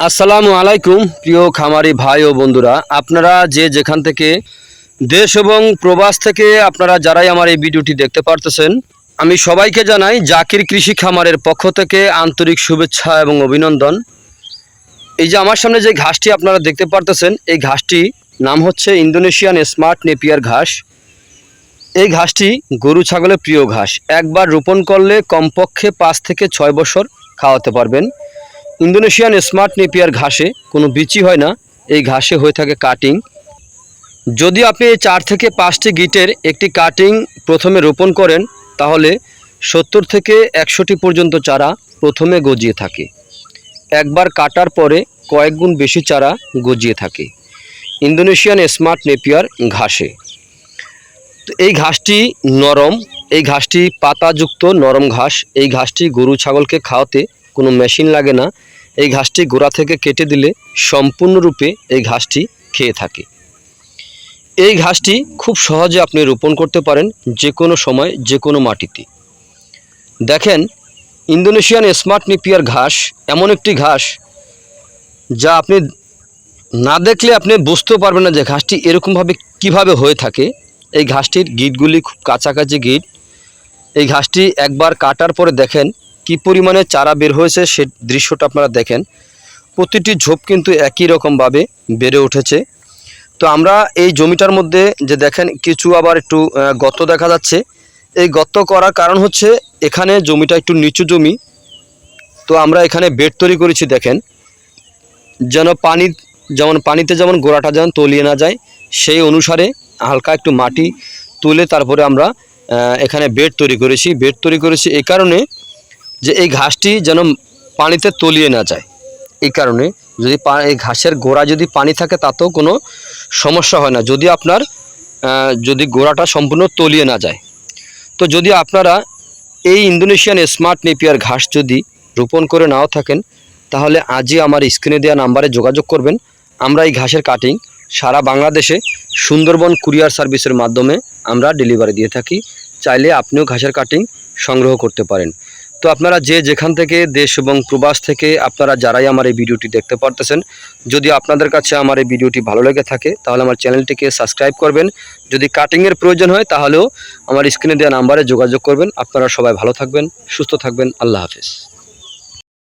আসসালামু আলাইকুম, প্রিয় খামারি ভাই ও বন্ধুরা। আপনারা যে যেখান থেকে দেশ এবং প্রবাস থেকে আপনারা যারাই আমার এই ভিডিওটি দেখতে পারতেছেন, আমি সবাইকে জানাই জাকির কৃষি খামারের পক্ষ থেকে আন্তরিক শুভেচ্ছা এবং অভিনন্দন। এই যে আমার সামনে যে ঘাসটি আপনারা দেখতে পারতেছেন, এই ঘাসটি নাম হচ্ছে ইন্দোনেশিয়ান স্মার্ট নেপিয়ার ঘাস। এই ঘাসটি গরু ছাগলের প্রিয় ঘাস। একবার রোপণ করলে কমপক্ষে পাঁচ থেকে ছয় বছর খাওয়াতে পারবেন। ইন্দোনেশিয়ান স্মার্ট নেপিয়ার ঘাসে কোনো বিচি হয় না, এই ঘাসে হয়ে থাকে কাটিং। যদি আপনি এই চার থেকে পাঁচটি গিটের একটি কাটিং প্রথমে রোপণ করেন, তাহলে সত্তর থেকে একশোটি পর্যন্ত চারা প্রথমে গজিয়ে থাকে। একবার কাটার পরে কয়েক গুণ বেশি চারা গজিয়ে থাকে ইন্দোনেশিয়ান স্মার্ট নেপিয়ার ঘাসে। তো এই ঘাসটি নরম, এই ঘাসটি পাতাযুক্ত নরম ঘাস, এই ঘাসটি গরু, ছাগলকে খাওয়াতে কোনো মেশিন লাগে না, এই ঘাসটি গোড়া থেকে কেটে দিলে সম্পূর্ণরূপে এই ঘাসটি খেয়ে থাকে। এই ঘাসটি খুব সহজে আপনি রোপণ করতে পারেন যে কোনো সময় যে কোনো মাটিতে। দেখেন, ইন্দোনেশিয়ান স্মার্ট নিপিয়ার ঘাস এমন একটি ঘাস যা আপনি না দেখলে আপনি বুঝতেও পারবেন না যে ঘাসটি এরকমভাবে কীভাবে হয়ে থাকে। এই ঘাসটির গিটগুলি খুব কাছাকাছি গিট। এই ঘাসটি একবার কাটার পরে দেখেন কি পরিমাণে চারা বের হয়েছে সে দৃশ্যটা আপনারা দেখেন। প্রতিটি ঝোপ কিন্তু একই রকমভাবে বেড়ে উঠেছে। তো আমরা এই জমিটার মধ্যে যে দেখেন কিছু আবার একটু গর্ত দেখা যাচ্ছে। এই গর্ত করার কারণ হচ্ছে এখানে জমিটা একটু নিচু জমি। তো আমরা এখানে বেড তৈরি করেছি দেখেন। যেন পানি, যেমন পানিতে যেমন গোড়াটা যেমন তলিয়ে না যায়, সেই অনুসারে হালকা একটু মাটি তুলে তারপরে আমরা এখানে বেড তৈরি করেছি। বেড তৈরি করেছি এই কারণে যে এই ঘাসটি যেন পানিতে তলিয়ে না যায়। এই কারণে যদি এই ঘাসের গোড়া যদি পানি থাকে, তাতেও কোনো সমস্যা হয় না। যদি আপনার যদি গোড়াটা সম্পূর্ণ তলিয়ে না যায়। তো যদি আপনারা এই ইন্দোনেশিয়ান স্মার্ট নেপিয়ার ঘাস যদি রোপণ করে নাও থাকেন, তাহলে আজই আমার স্ক্রিনে দেওয়া নাম্বারে যোগাযোগ করবেন। আমরা এই ঘাসের কাটিং সারা বাংলাদেশে সুন্দরবন কুরিয়ার সার্ভিসের মাধ্যমে আমরা ডেলিভারি দিয়ে থাকি। চাইলে আপনিও ঘাসের কাটিং সংগ্রহ করতে পারেন। তো আপনারা যে যেখান থেকে দেশ এবং প্রবাস থেকে আপনারা যারাই আমার এই ভিডিওটি দেখতে পারতেছেন, যদি আপনাদের কাছে আমার এই ভিডিওটি ভালো লেগে থাকে, তাহলে আমার চ্যানেলটিকে সাবস্ক্রাইব করবেন। যদি কাটিংয়ের প্রয়োজন হয়, তাহলেও আমার স্ক্রিনে দেওয়া নাম্বারে যোগাযোগ করবেন। আপনারা সবাই ভালো থাকবেন, সুস্থ থাকবেন। আল্লাহ হাফেজ।